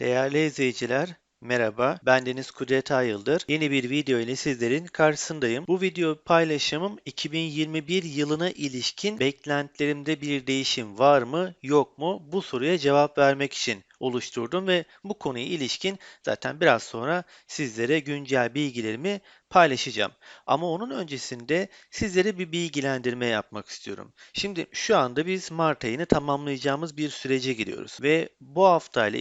Değerli izleyiciler, merhaba. Ben Deniz Kudret Ayıldır. Yeni bir video ile sizlerin karşısındayım. Bu video paylaşımım 2021 yılına ilişkin beklentilerimde bir değişim var mı, yok mu? Bu soruya cevap vermek için oluşturdum ve bu konuya ilişkin zaten biraz sonra sizlere güncel bilgilerimi paylaşacağım. Ama onun öncesinde sizlere bir bilgilendirme yapmak istiyorum. Şimdi şu anda biz Mart ayını tamamlayacağımız bir sürece giriyoruz ve bu hafta ile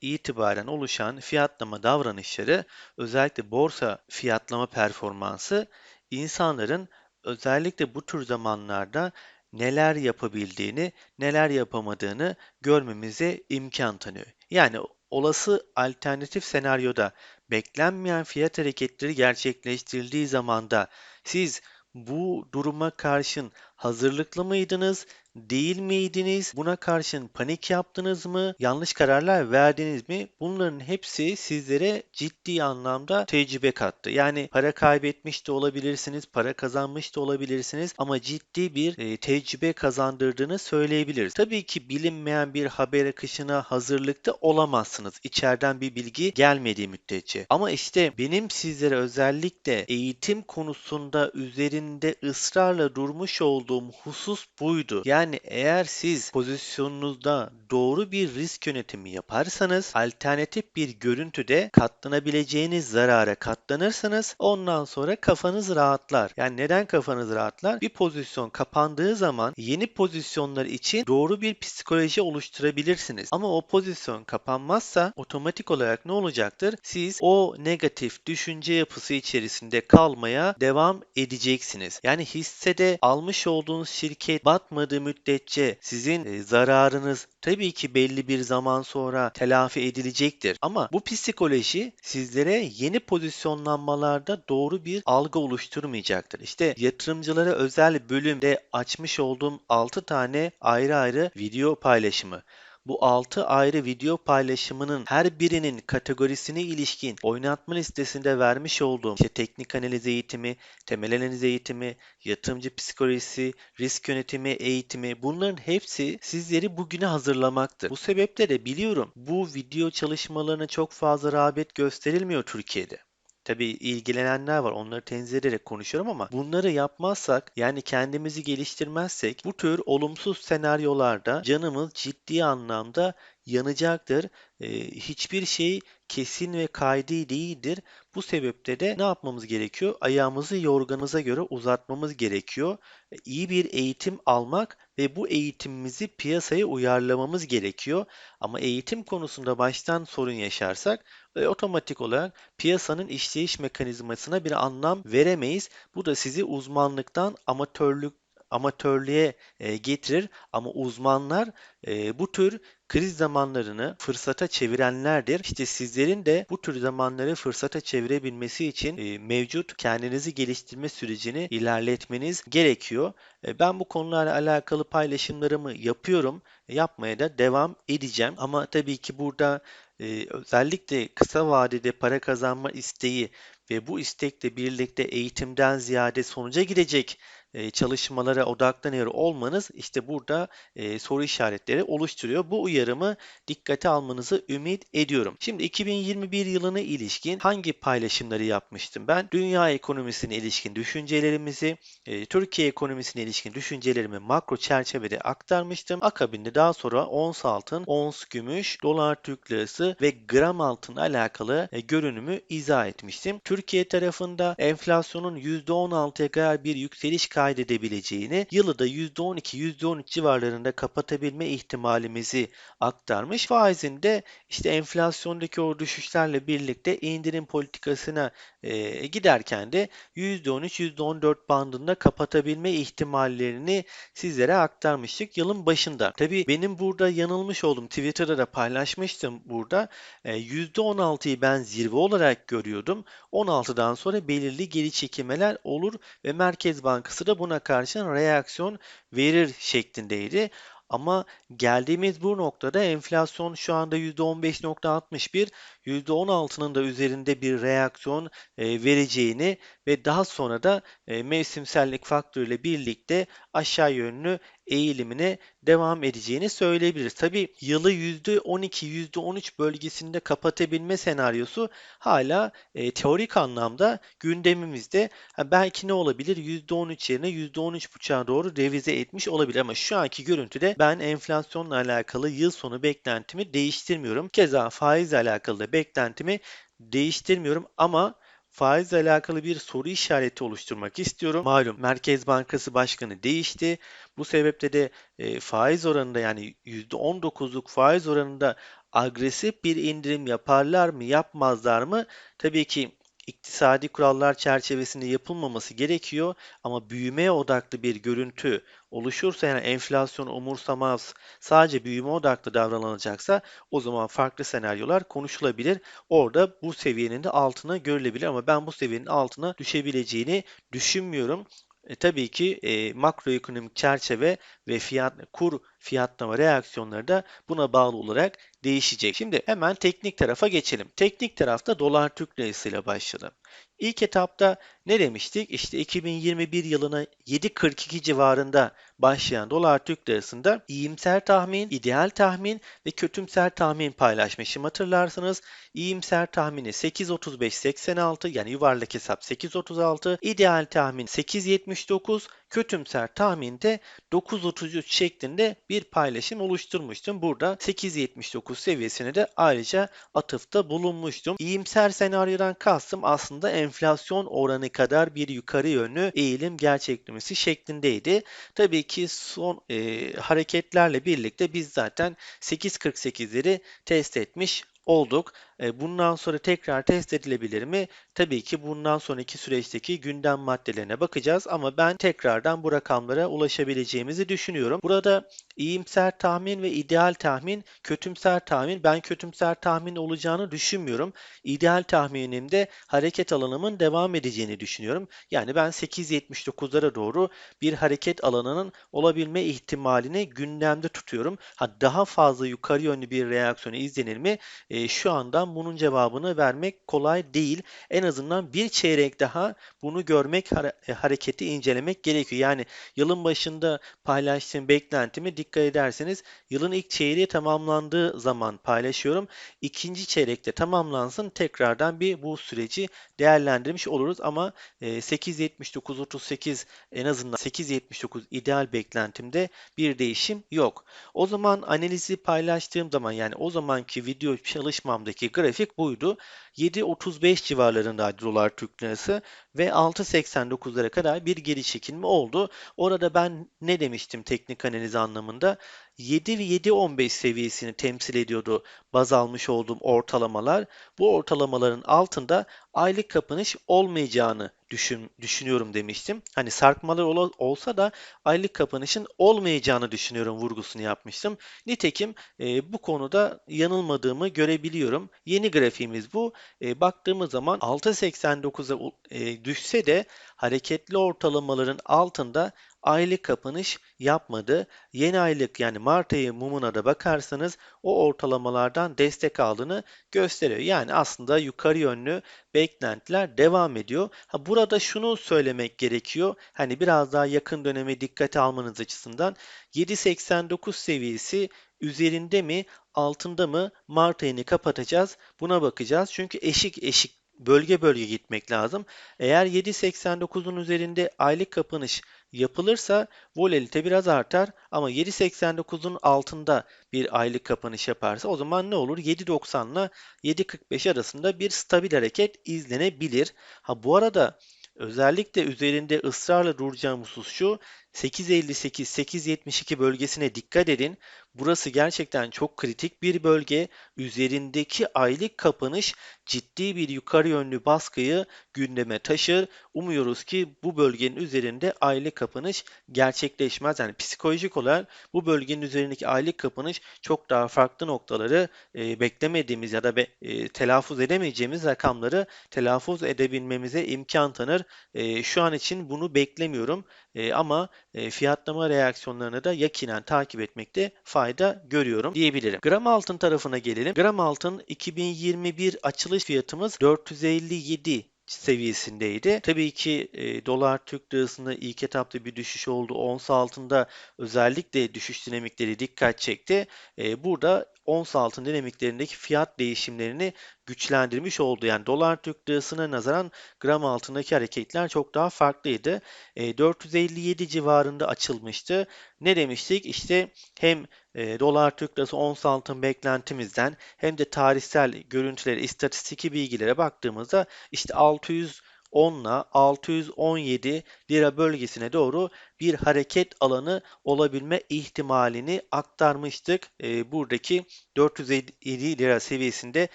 itibaren oluşan fiyatlama davranışları özellikle borsa fiyatlama performansı insanların özellikle bu tür zamanlarda neler yapabildiğini, neler yapamadığını görmemize imkan tanıyor. Yani olası alternatif senaryoda beklenmeyen fiyat hareketleri gerçekleştirildiği zamanda siz bu duruma karşın hazırlıklı mıydınız? Değil miydiniz? Buna karşın panik yaptınız mı? Yanlış kararlar verdiniz mi? Bunların hepsi sizlere ciddi anlamda tecrübe kattı. Yani para kaybetmiş de olabilirsiniz, para kazanmış da olabilirsiniz ama ciddi bir e, tecrübe kazandırdığını söyleyebiliriz. Tabii ki bilinmeyen bir haber akışına hazırlıkta olamazsınız. İçeriden bir bilgi gelmediği müddetçe. Ama işte benim sizlere özellikle eğitim konusunda üzerinde ısrarla durmuş olduğum husus buydu. Yani eğer siz pozisyonunuzda doğru bir risk yönetimi yaparsanız alternatif bir görüntüde katlanabileceğiniz zarara katlanırsanız ondan sonra kafanız rahatlar. Yani neden kafanız rahatlar? Bir pozisyon kapandığı zaman yeni pozisyonlar için doğru bir psikoloji oluşturabilirsiniz. Ama o pozisyon kapanmazsa otomatik olarak ne olacaktır? Siz o negatif düşünce yapısı içerisinde kalmaya devam edeceksiniz. Yani hissede almış olduğunuz şirket batmadığı müddetçe sizin e, zararınız tabii ki belli bir zaman sonra telafi edilecektir. Ama bu psikoloji sizlere yeni pozisyonlanmalarda doğru bir algı oluşturmayacaktır. İşte yatırımcılara özel bölümde açmış olduğum 6 tane ayrı ayrı video paylaşımı bu 6 ayrı video paylaşımının her birinin kategorisine ilişkin oynatma listesinde vermiş olduğum işte teknik analiz eğitimi, temel analiz eğitimi, yatırımcı psikolojisi, risk yönetimi eğitimi bunların hepsi sizleri bugüne hazırlamaktır. Bu sebeple de biliyorum bu video çalışmalarına çok fazla rağbet gösterilmiyor Türkiye'de. Tabii ilgilenenler var. Onları tenzih ederek konuşuyorum ama bunları yapmazsak yani kendimizi geliştirmezsek bu tür olumsuz senaryolarda canımız ciddi anlamda yanacaktır. Ee, hiçbir şey kesin ve kaydi değildir. Bu sebeple de ne yapmamız gerekiyor? Ayağımızı yorganımıza göre uzatmamız gerekiyor. İyi bir eğitim almak ve bu eğitimimizi piyasaya uyarlamamız gerekiyor. Ama eğitim konusunda baştan sorun yaşarsak e, otomatik olarak piyasanın işleyiş mekanizmasına bir anlam veremeyiz. Bu da sizi uzmanlıktan amatörlük amatörlüğe e, getirir ama uzmanlar e, bu tür kriz zamanlarını fırsata çevirenlerdir. İşte sizlerin de bu tür zamanları fırsata çevirebilmesi için e, mevcut kendinizi geliştirme sürecini ilerletmeniz gerekiyor. E, ben bu konularla alakalı paylaşımlarımı yapıyorum. E, yapmaya da devam edeceğim. Ama tabii ki burada e, özellikle kısa vadede para kazanma isteği ve bu istekle birlikte eğitimden ziyade sonuca gidecek e, çalışmalara odaklanıyor olmanız işte burada e, soru işaretleri oluşturuyor. Bu uyarımı dikkate almanızı ümit ediyorum. Şimdi 2021 yılına ilişkin hangi paylaşımları yapmıştım ben? Dünya ekonomisine ilişkin düşüncelerimizi, e, Türkiye ekonomisine ilişkin düşüncelerimi makro çerçevede aktarmıştım. Akabinde daha sonra ons altın, ons gümüş, dolar Türk lirası ve gram altın alakalı görünümü izah etmiştim. Türkiye tarafında enflasyonun %16'ya kadar bir yükseliş kaydedebileceğini, yılı da %12-%13 civarlarında kapatabilme ihtimalimizi aktarmış. Faizinde işte enflasyondaki o düşüşlerle birlikte indirim politikasına e, giderken de %13-%14 bandında kapatabilme ihtimallerini sizlere aktarmıştık yılın başında. Tabii benim burada yanılmış oldum. Twitter'da da paylaşmıştım burada. E, %16'yı ben zirve olarak görüyordum. 16'dan sonra belirli geri çekilmeler olur ve Merkez Bankası da da buna karşın reaksiyon verir şeklindeydi. Ama geldiğimiz bu noktada enflasyon şu anda %15.61, %16'nın da üzerinde bir reaksiyon e, vereceğini ve daha sonra da e, mevsimsellik faktörüyle birlikte aşağı yönlü eğilimine devam edeceğini söyleyebiliriz. Tabi yılı %12, %13 bölgesinde kapatabilme senaryosu hala e, teorik anlamda gündemimizde. Ha, belki ne olabilir? %13 yerine %13,5'a doğru revize etmiş olabilir ama şu anki görüntüde ben enflasyonla alakalı yıl sonu beklentimi değiştirmiyorum. Keza faizle alakalı da beklentimi değiştirmiyorum ama faizle alakalı bir soru işareti oluşturmak istiyorum. Malum Merkez Bankası Başkanı değişti. Bu sebeple de e, faiz oranında yani %19'luk faiz oranında agresif bir indirim yaparlar mı yapmazlar mı? Tabii ki iktisadi kurallar çerçevesinde yapılmaması gerekiyor ama büyümeye odaklı bir görüntü oluşursa yani enflasyon umursamaz sadece büyüme odaklı davranılacaksa o zaman farklı senaryolar konuşulabilir. Orada bu seviyenin de altına görülebilir ama ben bu seviyenin altına düşebileceğini düşünmüyorum. E, tabii ki e, makroekonomik çerçeve ve fiyat kur fiyatlama reaksiyonları da buna bağlı olarak değişecek. Şimdi hemen teknik tarafa geçelim. Teknik tarafta dolar Türk lirası ile başlayalım. İlk etapta ne demiştik? İşte 2021 yılına 7.42 civarında başlayan dolar Türk lirasında iyimser tahmin, ideal tahmin ve kötümser tahmin paylaşmışım hatırlarsınız. İyimser tahmini 8.35.86 yani yuvarlak hesap 8.36, ideal tahmin 8.79, kötümser tahminde 9.33 şeklinde bir paylaşım oluşturmuştum. Burada 8.79 seviyesine de ayrıca atıfta bulunmuştum. İyimser senaryodan kastım aslında enflasyon oranı kadar bir yukarı yönlü eğilim gerçeklemesi şeklindeydi. Tabii ki son e, hareketlerle birlikte biz zaten 8.48'leri test etmiş olduk. E, bundan sonra tekrar test edilebilir mi? Tabii ki bundan sonraki süreçteki gündem maddelerine bakacağız ama ben tekrardan bu rakamlara ulaşabileceğimizi düşünüyorum. Burada iyimser tahmin ve ideal tahmin, kötümser tahmin. Ben kötümser tahmin olacağını düşünmüyorum. İdeal tahminimde hareket alanımın devam edeceğini düşünüyorum. Yani ben 8.79'lara doğru bir hareket alanının olabilme ihtimalini gündemde tutuyorum. Ha daha fazla yukarı yönlü bir reaksiyonu izlenir mi? E, şu andan bunun cevabını vermek kolay değil. En azından bir çeyrek daha bunu görmek, e, hareketi incelemek gerekiyor. Yani yılın başında paylaştığım beklentimi dikkat ederseniz yılın ilk çeyreği tamamlandığı zaman paylaşıyorum. İkinci çeyrekte tamamlansın tekrardan bir bu süreci değerlendirmiş oluruz ama 8.79.38 e, en azından 8.79 ideal beklentimde bir değişim yok. O zaman analizi paylaştığım zaman yani o zamanki video çalışmamdaki grafik buydu. 7.35 civarlarında dolar Türk lirası ve 6.89'lara kadar bir geri çekilme oldu. Orada ben ne demiştim teknik analiz anlamında? 7 ve 7.15 seviyesini temsil ediyordu baz almış olduğum ortalamalar. Bu ortalamaların altında aylık kapanış olmayacağını düşün, düşünüyorum demiştim. Hani sarkmalar ol, olsa da aylık kapanışın olmayacağını düşünüyorum vurgusunu yapmıştım. Nitekim e, bu konuda yanılmadığımı görebiliyorum. Yeni grafiğimiz bu. E, baktığımız zaman 6.89'a e, düşse de hareketli ortalamaların altında aylık kapanış yapmadı. Yeni aylık yani Mart ayı mumuna da bakarsanız o ortalamalardan destek aldığını gösteriyor. Yani aslında yukarı yönlü beklentiler devam ediyor. Ha, burada şunu söylemek gerekiyor. Hani biraz daha yakın döneme dikkate almanız açısından 7.89 seviyesi üzerinde mi altında mı Mart ayını kapatacağız buna bakacağız. Çünkü eşik eşik bölge bölge gitmek lazım. Eğer 7.89'un üzerinde aylık kapanış yapılırsa volatilite biraz artar ama 7.89'un altında bir aylık kapanış yaparsa o zaman ne olur? 7.90 ile 7.45 arasında bir stabil hareket izlenebilir. Ha bu arada özellikle üzerinde ısrarla duracağım husus şu 8.58-8.72 bölgesine dikkat edin. Burası gerçekten çok kritik bir bölge. Üzerindeki aylık kapanış ciddi bir yukarı yönlü baskıyı gündeme taşır. Umuyoruz ki bu bölgenin üzerinde aylık kapanış gerçekleşmez. Yani psikolojik olarak bu bölgenin üzerindeki aylık kapanış çok daha farklı noktaları e, beklemediğimiz ya da be, e, telaffuz edemeyeceğimiz rakamları telaffuz edebilmemize imkan tanır. E, şu an için bunu beklemiyorum e, ama e, fiyatlama reaksiyonlarını da yakinen takip etmekte fayda görüyorum diyebilirim. Gram altın tarafına gelelim. Gram altın 2021 açılış fiyatımız 457 seviyesindeydi. Tabii ki e, dolar Türk lirasında ilk etapta bir düşüş oldu. Ons altında özellikle düşüş dinamikleri dikkat çekti. E, burada ons altın dinamiklerindeki fiyat değişimlerini güçlendirmiş oldu. Yani dolar Türk lirasına nazaran gram altındaki hareketler çok daha farklıydı. E, 457 civarında açılmıştı. Ne demiştik? İşte hem e, dolar Türk lirası ons altın beklentimizden hem de tarihsel görüntülere, istatistiki bilgilere baktığımızda işte 600 10 ile 617 lira bölgesine doğru bir hareket alanı olabilme ihtimalini aktarmıştık. E, buradaki 407 lira seviyesinde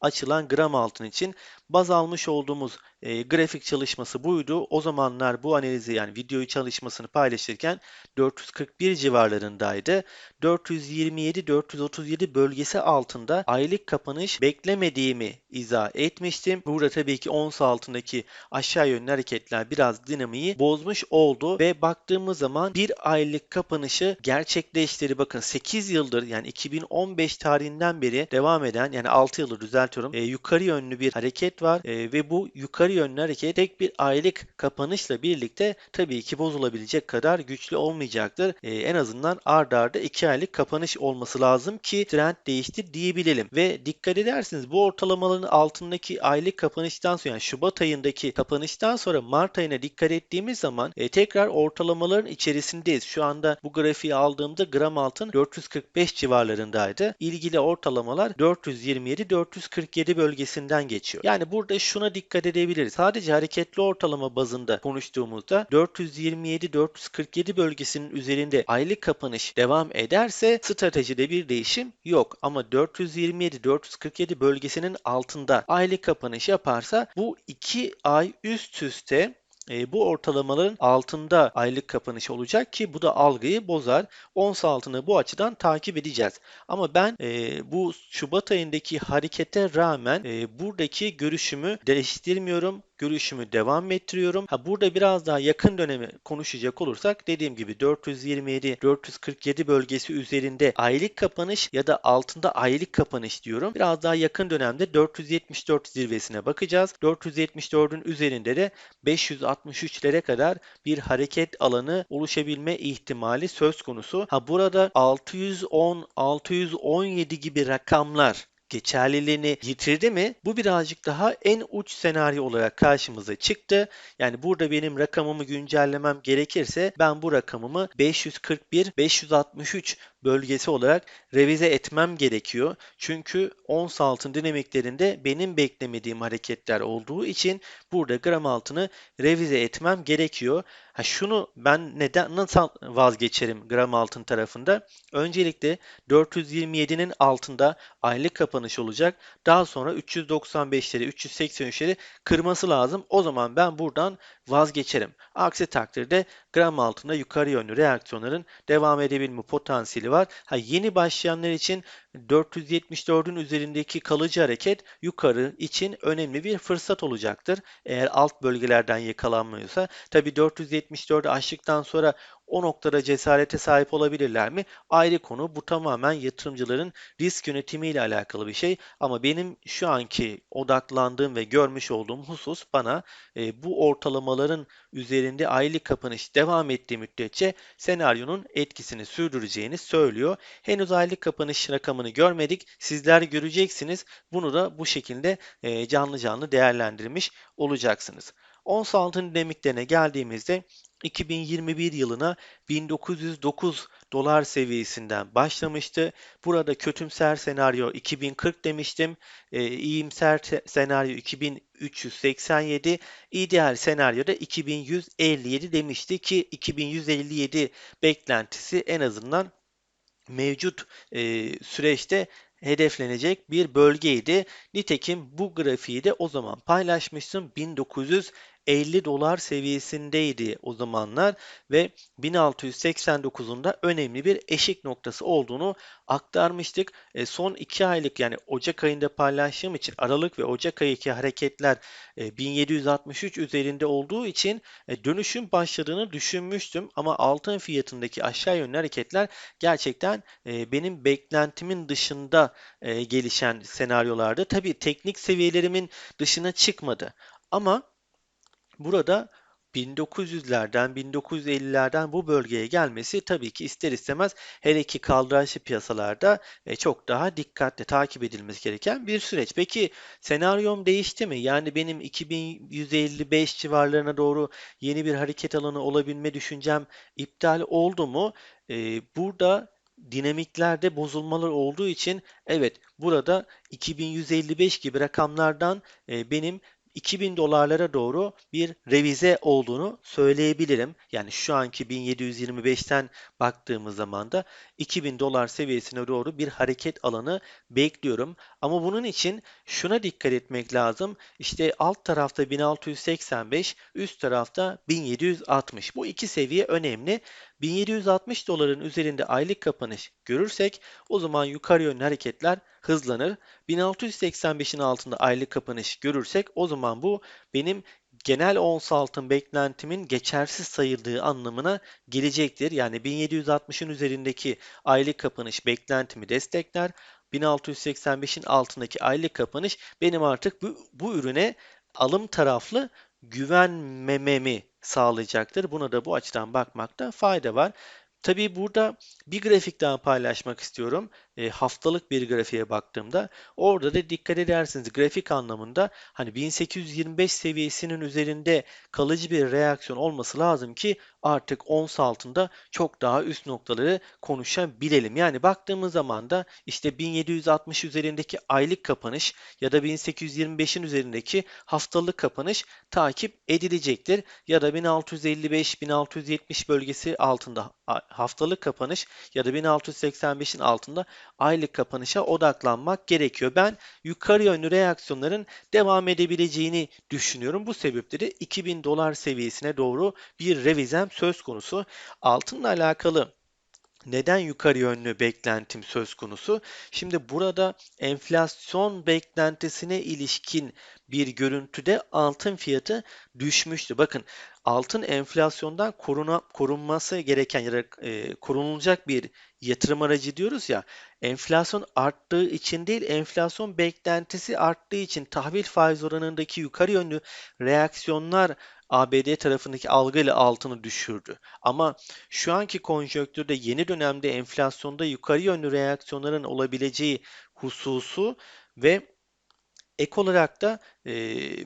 açılan gram altın için baz almış olduğumuz e, grafik çalışması buydu. O zamanlar bu analizi yani videoyu çalışmasını paylaşırken 441 civarlarındaydı. 427-437 bölgesi altında aylık kapanış beklemediğimi izah etmiştim. Burada tabii ki ons altındaki aşağı yönlü hareketler biraz dinamiği bozmuş oldu ve baktığımız zaman bir aylık kapanışı gerçekleştirdi. Bakın 8 yıldır yani 2015 tarihinden beri devam eden yani 6 yıldır düzeltiyorum e, yukarı yönlü bir hareket var e, ve bu yukarı yönlü hareket tek bir aylık kapanışla birlikte tabii ki bozulabilecek kadar güçlü olmayacaktır. E, en azından ard arda 2 aylık kapanış olması lazım ki trend değişti diyebilelim. Ve dikkat edersiniz bu ortalamaların altındaki aylık kapanıştan sonra yani Şubat ayındaki kapanıştan sonra Mart ayına dikkat ettiğimiz zaman e, tekrar ortalamaların içerisindeyiz. Şu anda bu grafiği aldığımda gram altın 445 civarlarındaydı. İlgili ortalamalar 427-447 bölgesinden geçiyor. Yani burada şuna dikkat edebiliriz. Sadece hareketli ortalama bazında konuştuğumuzda 427-447 bölgesinin üzerinde aylık kapanış devam ederse stratejide bir değişim yok. Ama 427-447 bölgesinin altında aylık kapanış yaparsa bu 2 ay üst üste e, bu ortalamaların altında aylık kapanış olacak ki bu da algıyı bozar. Ons altını bu açıdan takip edeceğiz. Ama ben e, bu Şubat ayındaki harekete rağmen e, buradaki görüşümü değiştirmiyorum görüşümü devam ettiriyorum. Ha burada biraz daha yakın dönemi konuşacak olursak dediğim gibi 427-447 bölgesi üzerinde aylık kapanış ya da altında aylık kapanış diyorum. Biraz daha yakın dönemde 474 zirvesine bakacağız. 474'ün üzerinde de 563'lere kadar bir hareket alanı oluşabilme ihtimali söz konusu. Ha burada 610 617 gibi rakamlar geçerliliğini yitirdi mi? Bu birazcık daha en uç senaryo olarak karşımıza çıktı. Yani burada benim rakamımı güncellemem gerekirse ben bu rakamımı 541 563 bölgesi olarak revize etmem gerekiyor. Çünkü ons altın dinamiklerinde benim beklemediğim hareketler olduğu için burada gram altını revize etmem gerekiyor. Ha şunu ben neden nasıl vazgeçerim gram altın tarafında? Öncelikle 427'nin altında aylık kapanış olacak. Daha sonra 395'leri, 383'leri kırması lazım. O zaman ben buradan vazgeçerim. Aksi takdirde gram altında yukarı yönlü reaksiyonların devam edebilme potansiyeli var. Ha, yeni başlayanlar için 474'ün üzerindeki kalıcı hareket yukarı için önemli bir fırsat olacaktır. Eğer alt bölgelerden yakalanmıyorsa. Tabi 474'ü aştıktan sonra o noktada cesarete sahip olabilirler mi? Ayrı konu. Bu tamamen yatırımcıların risk yönetimiyle alakalı bir şey. Ama benim şu anki odaklandığım ve görmüş olduğum husus bana e, bu ortalamaların üzerinde aylık kapanış devam ettiği müddetçe senaryonun etkisini sürdüreceğini söylüyor. Henüz aylık kapanış rakamını görmedik. Sizler göreceksiniz. Bunu da bu şekilde e, canlı canlı değerlendirmiş olacaksınız. Ons altın dinamiklerine geldiğimizde 2021 yılına 1909 dolar seviyesinden başlamıştı. Burada kötümser senaryo 2040 demiştim. E, iyimser senaryo 2387, ideal senaryo da 2157 demişti ki 2157 beklentisi en azından mevcut e, süreçte hedeflenecek bir bölgeydi. Nitekim bu grafiği de o zaman paylaşmıştım. 1900 50 dolar seviyesindeydi o zamanlar ve 1689'un da önemli bir eşik noktası olduğunu aktarmıştık. E, son 2 aylık yani Ocak ayında paylaştığım için Aralık ve Ocak ayındaki hareketler e, 1763 üzerinde olduğu için e, dönüşüm başladığını düşünmüştüm ama altın fiyatındaki aşağı yönlü hareketler gerçekten e, benim beklentimin dışında e, gelişen senaryolardı. Tabii teknik seviyelerimin dışına çıkmadı. Ama Burada 1900'lerden, 1950'lerden bu bölgeye gelmesi tabii ki ister istemez hele ki kaldıraçlı piyasalarda e, çok daha dikkatli takip edilmesi gereken bir süreç. Peki senaryom değişti mi? Yani benim 2155 civarlarına doğru yeni bir hareket alanı olabilme düşüncem iptal oldu mu? E, burada dinamiklerde bozulmalar olduğu için evet burada 2155 gibi rakamlardan e, benim 2000 dolarlara doğru bir revize olduğunu söyleyebilirim. Yani şu anki 1725'ten baktığımız zaman da 2000 dolar seviyesine doğru bir hareket alanı bekliyorum. Ama bunun için şuna dikkat etmek lazım. İşte alt tarafta 1685, üst tarafta 1760. Bu iki seviye önemli. 1760 doların üzerinde aylık kapanış görürsek o zaman yukarı yönlü hareketler hızlanır. 1685'in altında aylık kapanış görürsek o zaman bu benim genel ons altın beklentimin geçersiz sayıldığı anlamına gelecektir. Yani 1760'ın üzerindeki aylık kapanış beklentimi destekler. 1685'in altındaki aylık kapanış benim artık bu, bu ürüne alım taraflı güvenmememi sağlayacaktır. Buna da bu açıdan bakmakta fayda var. Tabii burada bir grafik daha paylaşmak istiyorum. E, haftalık bir grafiğe baktığımda orada da dikkat edersiniz grafik anlamında hani 1825 seviyesinin üzerinde kalıcı bir reaksiyon olması lazım ki artık ons altında çok daha üst noktaları konuşabilelim. Yani baktığımız zaman da işte 1760 üzerindeki aylık kapanış ya da 1825'in üzerindeki haftalık kapanış takip edilecektir. Ya da 1655-1670 bölgesi altında haftalık kapanış ya da 1685'in altında aylık kapanışa odaklanmak gerekiyor. Ben yukarı yönlü reaksiyonların devam edebileceğini düşünüyorum. Bu sebeple de 2000 dolar seviyesine doğru bir revizem söz konusu. Altınla alakalı neden yukarı yönlü beklentim söz konusu? Şimdi burada enflasyon beklentisine ilişkin bir görüntüde altın fiyatı düşmüştü. Bakın altın enflasyondan koruna, korunması gereken ya da e, korunulacak bir yatırım aracı diyoruz ya. Enflasyon arttığı için değil, enflasyon beklentisi arttığı için tahvil faiz oranındaki yukarı yönlü reaksiyonlar ABD tarafındaki algıyla altını düşürdü. Ama şu anki konjonktürde yeni dönemde enflasyonda yukarı yönlü reaksiyonların olabileceği hususu ve ek olarak da e,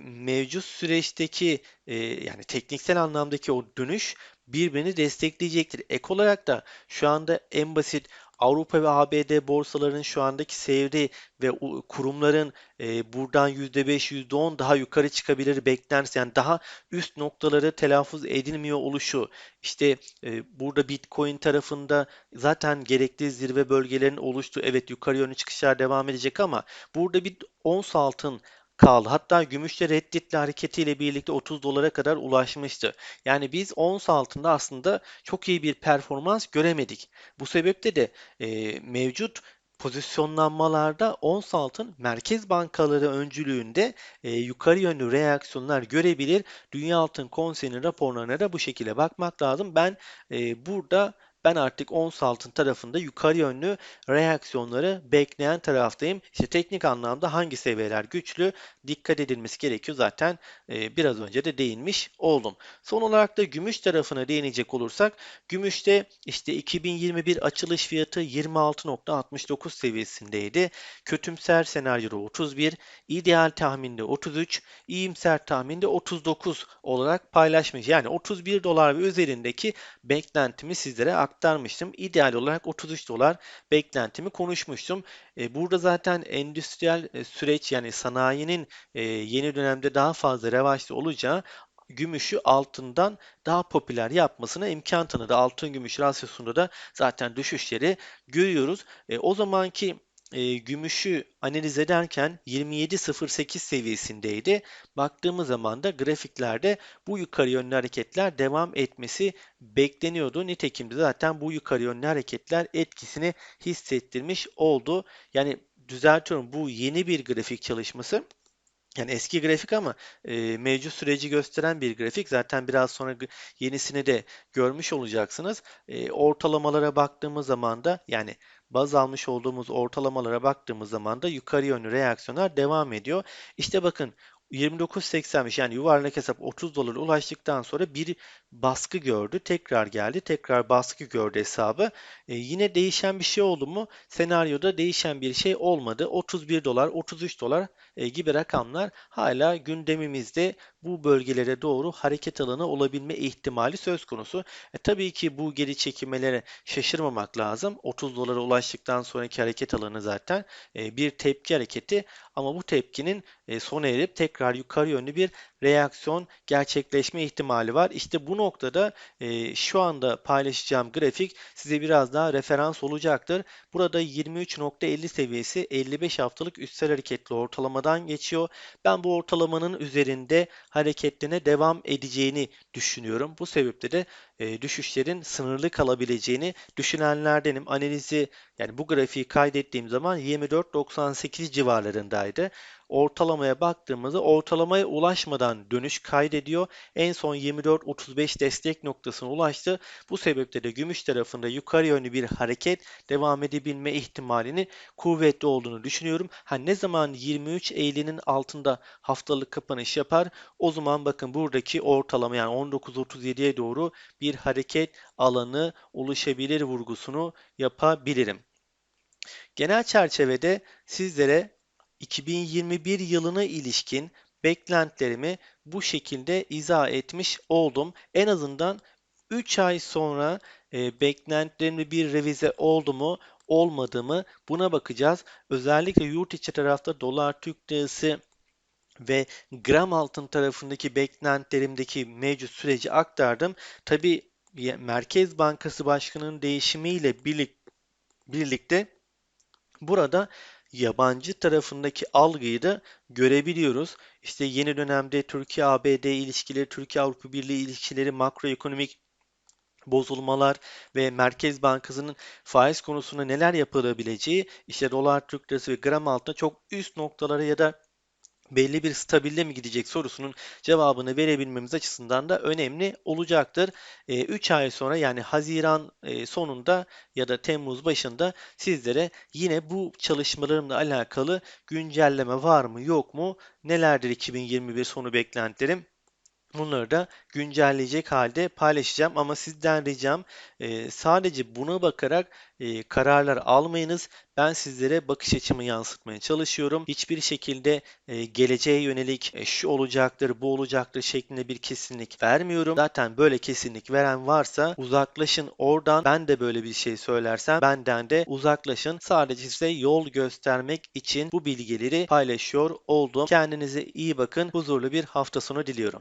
mevcut süreçteki e, yani tekniksel anlamdaki o dönüş birbirini destekleyecektir. Ek olarak da şu anda en basit Avrupa ve ABD borsalarının şu andaki seyri ve kurumların e, buradan %5, %10 daha yukarı çıkabilir beklenirse yani daha üst noktaları telaffuz edilmiyor oluşu işte e, burada Bitcoin tarafında zaten gerekli zirve bölgelerin oluştu. Evet yukarı yönlü çıkışlar devam edecek ama burada bir ons altın kaldı. Hatta gümüşte redditle hareketiyle birlikte 30 dolara kadar ulaşmıştı. Yani biz ons altında aslında çok iyi bir performans göremedik. Bu sebeple de e, mevcut pozisyonlanmalarda ons altın merkez bankaları öncülüğünde e, yukarı yönlü reaksiyonlar görebilir. Dünya Altın Konseyi'nin raporlarına da bu şekilde bakmak lazım. Ben e, burada ben artık ons altın tarafında yukarı yönlü reaksiyonları bekleyen taraftayım. İşte teknik anlamda hangi seviyeler güçlü dikkat edilmesi gerekiyor. Zaten e, biraz önce de değinmiş oldum. Son olarak da gümüş tarafına değinecek olursak gümüşte işte 2021 açılış fiyatı 26.69 seviyesindeydi. Kötümser senaryoda 31, ideal tahminde 33, iyimser tahminde 39 olarak paylaşmış. Yani 31 dolar ve üzerindeki beklentimi sizlere aktarmıştım aktarmıştım. İdeal olarak 33 dolar beklentimi konuşmuştum. E, burada zaten endüstriyel e, süreç yani sanayinin e, yeni dönemde daha fazla revaçta olacağı gümüşü altından daha popüler yapmasına imkan tanıdı. Altın gümüş rasyosunda da zaten düşüşleri görüyoruz. E, o zamanki e, gümüşü analiz ederken 27.08 seviyesindeydi. Baktığımız zaman da grafiklerde bu yukarı yönlü hareketler devam etmesi bekleniyordu. Nitekim de zaten bu yukarı yönlü hareketler etkisini hissettirmiş oldu. Yani düzeltiyorum bu yeni bir grafik çalışması. Yani eski grafik ama e, mevcut süreci gösteren bir grafik. Zaten biraz sonra yenisini de görmüş olacaksınız. E, ortalamalara baktığımız zaman da yani baz almış olduğumuz ortalamalara baktığımız zaman da yukarı yönlü reaksiyonlar devam ediyor. İşte bakın 29.85 yani yuvarlak hesap 30 dolara ulaştıktan sonra bir baskı gördü. Tekrar geldi. Tekrar baskı gördü hesabı. E, yine değişen bir şey oldu mu? Senaryoda değişen bir şey olmadı. 31 dolar, 33 dolar e, gibi rakamlar hala gündemimizde bu bölgelere doğru hareket alanı olabilme ihtimali söz konusu. E, tabii ki bu geri çekilmelere şaşırmamak lazım. 30 dolara ulaştıktan sonraki hareket alanı zaten e, bir tepki hareketi ama bu tepkinin e, sona erip tekrar yukarı yönlü bir reaksiyon gerçekleşme ihtimali var. İşte bu noktada e, şu anda paylaşacağım grafik size biraz daha referans olacaktır. Burada 23.50 seviyesi 55 haftalık üstsel hareketli ortalamadan geçiyor. Ben bu ortalamanın üzerinde hareketlerine devam edeceğini düşünüyorum. Bu sebeple de e, düşüşlerin sınırlı kalabileceğini düşünenlerdenim. Analizi yani bu grafiği kaydettiğim zaman 24.98 civarlarındaydı. Ortalamaya baktığımızda ortalamaya ulaşmadan dönüş kaydediyor. En son 24.35 destek noktasına ulaştı. Bu sebeple de gümüş tarafında yukarı yönlü bir hareket devam edebilme ihtimalini kuvvetli olduğunu düşünüyorum. Ha ne zaman 23.50'nin altında haftalık kapanış yapar? O zaman bakın buradaki ortalama yani 19.37'ye doğru bir hareket alanı oluşabilir vurgusunu yapabilirim. Genel çerçevede sizlere 2021 yılına ilişkin beklentilerimi bu şekilde izah etmiş oldum. En azından 3 ay sonra e, beklentilerimde bir revize oldu mu olmadı mı buna bakacağız. Özellikle yurt içi tarafta dolar Türk lirası ve gram altın tarafındaki beklentilerimdeki mevcut süreci aktardım. Tabi Merkez Bankası Başkanı'nın değişimiyle birlikte burada yabancı tarafındaki algıyı da görebiliyoruz. İşte yeni dönemde Türkiye-ABD ilişkileri, Türkiye-Avrupa Birliği ilişkileri, makroekonomik bozulmalar ve Merkez Bankası'nın faiz konusunda neler yapılabileceği işte dolar Türk lirası ve gram altında çok üst noktalara ya da belli bir stabilde mi gidecek sorusunun cevabını verebilmemiz açısından da önemli olacaktır. 3 e, ay sonra yani Haziran e, sonunda ya da Temmuz başında sizlere yine bu çalışmalarımla alakalı güncelleme var mı yok mu nelerdir 2021 sonu beklentilerim Bunları da güncelleyecek halde paylaşacağım ama sizden ricam e, sadece buna bakarak e, kararlar almayınız. Ben sizlere bakış açımı yansıtmaya çalışıyorum. Hiçbir şekilde e, geleceğe yönelik e, şu olacaktır, bu olacaktır şeklinde bir kesinlik vermiyorum. Zaten böyle kesinlik veren varsa uzaklaşın oradan. Ben de böyle bir şey söylersem benden de uzaklaşın. Sadece size yol göstermek için bu bilgileri paylaşıyor oldum. Kendinize iyi bakın. Huzurlu bir hafta sonu diliyorum.